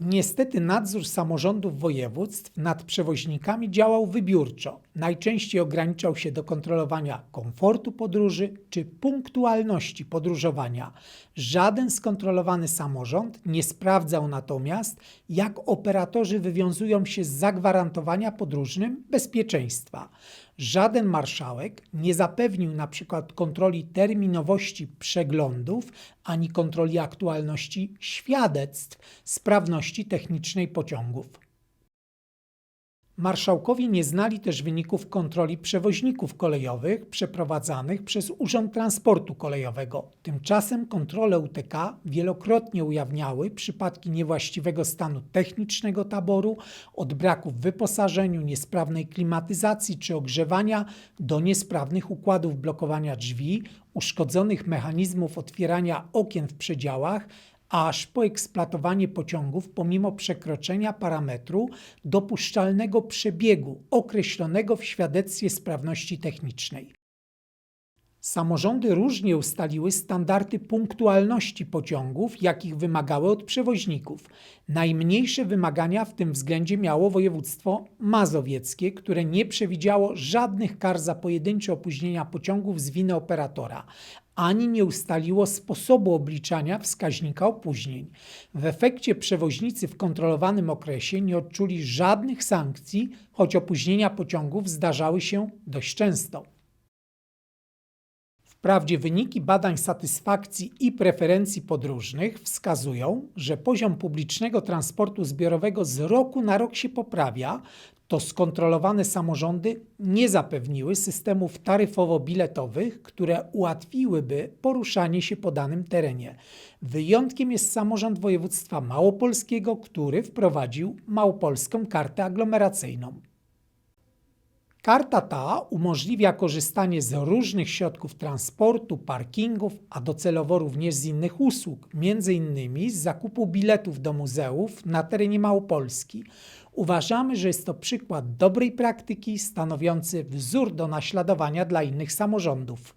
Niestety nadzór samorządów województw nad przewoźnikami działał wybiórczo. Najczęściej ograniczał się do kontrolowania komfortu podróży czy punktualności podróżowania. Żaden skontrolowany samorząd nie sprawdzał natomiast, jak operatorzy wywiązują się z zagwarantowania podróżnym bezpieczeństwa. Żaden marszałek nie zapewnił na przykład kontroli terminowości przeglądów ani kontroli aktualności świadectw sprawności technicznej pociągów. Marszałkowie nie znali też wyników kontroli przewoźników kolejowych przeprowadzanych przez Urząd Transportu Kolejowego. Tymczasem kontrole UTK wielokrotnie ujawniały przypadki niewłaściwego stanu technicznego taboru, od braku w wyposażeniu, niesprawnej klimatyzacji czy ogrzewania do niesprawnych układów blokowania drzwi, uszkodzonych mechanizmów otwierania okien w przedziałach, aż po eksploatowanie pociągów pomimo przekroczenia parametru dopuszczalnego przebiegu określonego w świadectwie sprawności technicznej. Samorządy różnie ustaliły standardy punktualności pociągów, jakich wymagały od przewoźników. Najmniejsze wymagania w tym względzie miało województwo mazowieckie, które nie przewidziało żadnych kar za pojedyncze opóźnienia pociągów z winy operatora, ani nie ustaliło sposobu obliczania wskaźnika opóźnień. W efekcie przewoźnicy w kontrolowanym okresie nie odczuli żadnych sankcji, choć opóźnienia pociągów zdarzały się dość często. Wprawdzie wyniki badań satysfakcji i preferencji podróżnych wskazują, że poziom publicznego transportu zbiorowego z roku na rok się poprawia, to skontrolowane samorządy nie zapewniły systemów taryfowo-biletowych, które ułatwiłyby poruszanie się po danym terenie. Wyjątkiem jest samorząd województwa małopolskiego, który wprowadził małopolską kartę aglomeracyjną. Karta ta umożliwia korzystanie z różnych środków transportu, parkingów, a docelowo również z innych usług, m.in. z zakupu biletów do muzeów na terenie Małopolski. Uważamy, że jest to przykład dobrej praktyki stanowiący wzór do naśladowania dla innych samorządów.